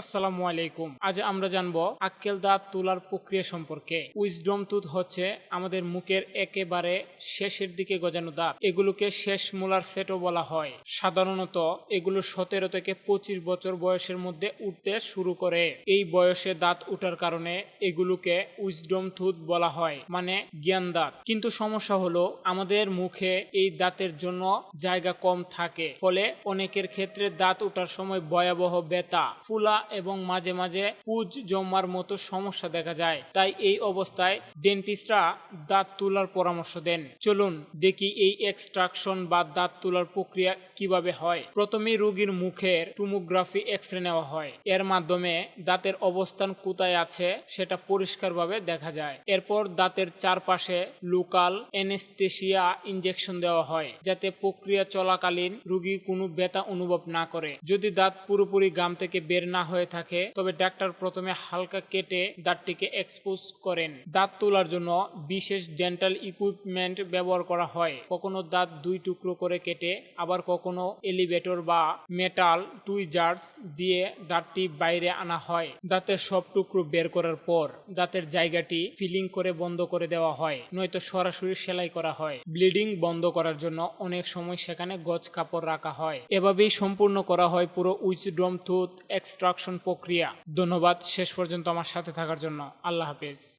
আসসালামু আলাইকুম। আজ আমরা জানব আক্কেল দাঁত তোলার প্রক্রিয়া সম্পর্কে। উইজডম টুথ হচ্ছে আমাদের মুখের একেবারে শেষের দিকে গজানো দাঁত। এগুলোকে শেষ মোলার সেটও বলা হয়। সাধারণত এগুলো সতেরো থেকে পঁচিশ বছর বয়সের মধ্যে উঠতে শুরু করে। এই বয়সে দাঁত উঠার কারণে এগুলোকে উইজডম টুথ বলা হয় মানে জ্ঞান দাঁত। কিন্তু সমস্যা হলো, আমাদের মুখে এই দাঁতের জন্য জায়গা কম থাকে। ফলে অনেকের ক্ষেত্রে দাঁত ওঠার সময় ভয়াবহ ব্যথা, ফুলা এবং মাঝে মাঝে পুজ জমার মতো সমস্যা দেখা যায়। তাই এই অবস্থায় ডেন্টিস্টরা দাঁত তোলার পরামর্শ দেন। চলুন দেখি এই এক্সট্রাকশন বা দাঁত তোলার প্রক্রিয়া কীভাবে হয়। প্রথমে রোগীর মুখের টুমোগ্রাফি এক্স রে নেওয়া হয়। এর মাধ্যমে দাঁতের অবস্থান কোথায় আছে সেটা পরিষ্কারভাবে দেখা যায়। এরপর দাঁতের চারপাশে লোকাল এনেস্থেশিয়া ইনজেকশন দেওয়া হয়, যাতে প্রক্রিয়া চলাকালীন রোগী কোনো ব্যথা অনুভব না করে। যদি দাঁত পুরোপুরি গাম থেকে বের না হয়ে থাকে। তবে ডাক্তার প্রথমে হালকা কেটে দাঁতটিকে এক্সপোজ করেন। দাঁত তোলার জন্য বিশেষ ডেন্টাল ইকুইপমেন্ট ব্যবহার করা হয়। কখনো দাঁত দুই টুকরো করে কেটে, আবার কখনো এলিভেটর বা মেটাল টুইজার্স দিয়ে দাঁতটি বাইরে আনা হয়। দাঁতের সব টুকরো বের করার পর দাঁতের জায়গাটি ফিলিং করে বন্ধ করে দেওয়া হয়, নয়তো সরাসরি সেলাই করা হয়। ব্লিডিং বন্ধ করার জন্য অনেক সময় সেখানে গজ কাপড় রাখা হয়। এভাবেই সম্পূর্ণ করা হয় পুরো উইচড্রম টুথ এক্সট্রাকশন প্রক্রিয়া। ধন্যবাদ শেষ পর্যন্ত আমার সাথে থাকার জন্য। আল্লাহ হাফেজ।